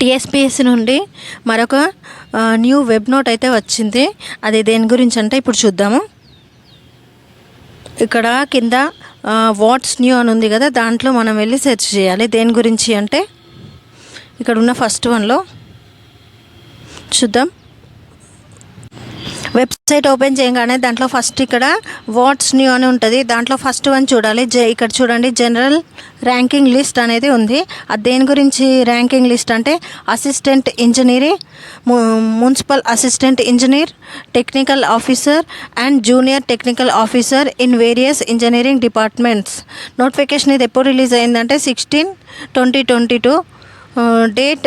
TSPSC నుండి మరొక new web note అయితే వచ్చింది. అది దేని గురించి అంటే ఇప్పుడు చూద్దాము. ఇక్కడ కింద వాట్స్ న్యూ అని ఉంది కదా దాంట్లో మనం వెళ్ళి సెర్చ్ చేయాలి. దేని గురించి అంటే ఇక్కడ ఉన్న ఫస్ట్ వన్లో చూద్దాం. వెబ్సైట్ ఓపెన్ చేయగానే దాంట్లో ఫస్ట్ ఇక్కడ వాట్స్ న్యూ అని ఉంటుంది. దాంట్లో ఫస్ట్ వన్ చూడాలి. ఇక్కడ చూడండి జనరల్ ర్యాంకింగ్ లిస్ట్ అనేది ఉంది. అది దేని గురించి ర్యాంకింగ్ లిస్ట్ అంటే assistant engineering municipal assistant engineer technical officer and junior technical officer in various engineering departments. Notification ఇది ఎప్పుడు రిలీజ్ అయిందంటే sixteen twenty twenty two date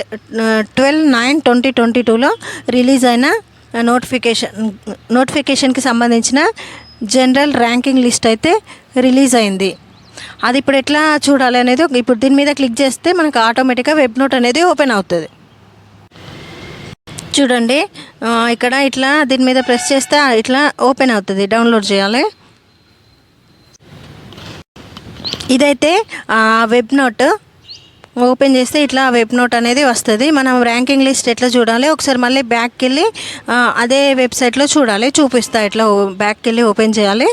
twelve nine twenty twenty టూలో రిలీజ్ అయిన నోటిఫికేషన్ నోటిఫికేషన్కి సంబంధించిన జనరల్ ర్యాంకింగ్ లిస్ట్ అయితే release అయింది. అది ఇప్పుడు ఎట్లా చూడాలి అనేది ఇప్పుడు దీని మీద క్లిక్ చేస్తే మనకు ఆటోమేటిక్గా వెబ్ నోట్ అనేది ఓపెన్ అవుతుంది. చూడండి ఇక్కడ ఇట్లా దీని మీద ప్రెస్ చేస్తే ఇట్లా ఓపెన్ అవుతుంది డౌన్లోడ్ చేయాలి. ఇదైతే వెబ్ నోట్ ఓపెన్ చేస్తే ఇట్లా వెబ్ నోట్ అనేది వస్తుంది. మనం ర్యాంకింగ్ లిస్ట్ ఎట్లా చూడాలి? ఒకసారి మళ్ళీ బ్యాక్కి వెళ్ళి అదే వెబ్సైట్లో చూడాలి. చూపిస్తా ఇట్లా బ్యాక్కి వెళ్ళి ఓపెన్ చేయాలి.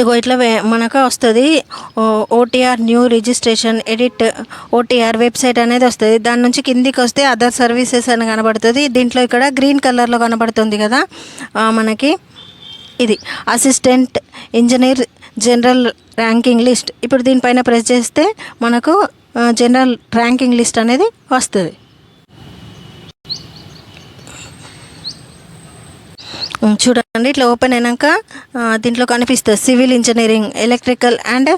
ఇగో ఇట్లా మనకు వస్తుంది OTR new registration edit OTR website అనేది వస్తుంది. దాని నుంచి కిందికి వస్తే అదర్ సర్వీసెస్ అని కనబడుతుంది. దీంట్లో ఇక్కడ గ్రీన్ కలర్లో కనబడుతుంది కదా మనకి. ఇది. Assistant engineer general ranking list ఇప్పుడు దీనిపైన ప్రెస్ చేస్తే మనకు జనరల్ ర్యాంకింగ్ లిస్ట్ అనేది వస్తుంది. చూడండి ఇట్లా ఓపెన్ అయినాక దీంట్లో కనిపిస్తుంది civil engineering electrical and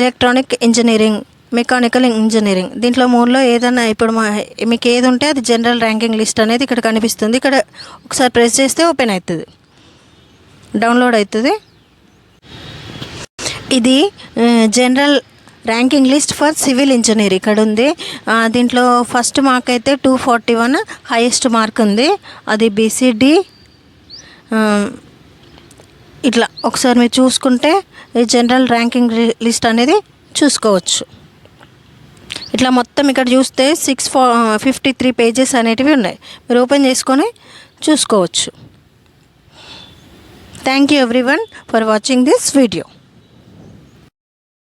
electronic engineering mechanical engineering దీంట్లో మూడులో ఏదైనా ఇప్పుడు మా మీకు ఏది ఉంటే అది జనరల్ ర్యాంకింగ్ లిస్ట్ అనేది ఇక్కడ కనిపిస్తుంది. ఇక్కడ ఒకసారి ప్రెస్ చేస్తే ఓపెన్ అవుతుంది. డౌన్లోడ్ అవుతుంది. ఇది general ranking list for civil engineer ఇక్కడ ఉంది. దీంట్లో ఫస్ట్ మార్క్ అయితే two forty one highest mark ఉంది. అది బీసీడీ ఇట్లా ఒకసారి మీరు చూసుకుంటే ఈ జనరల్ ర్యాంకింగ్ లిస్ట్ అనేది చూసుకోవచ్చు. ఇట్లా మొత్తం ఇక్కడ చూస్తే సిక్స్ ఫో ఫిఫ్టీ త్రీ పేజెస్ అనేటివి ఉన్నాయి. మీరు ఓపెన్ చేసుకొని చూసుకోవచ్చు. Thank you everyone for watching this video.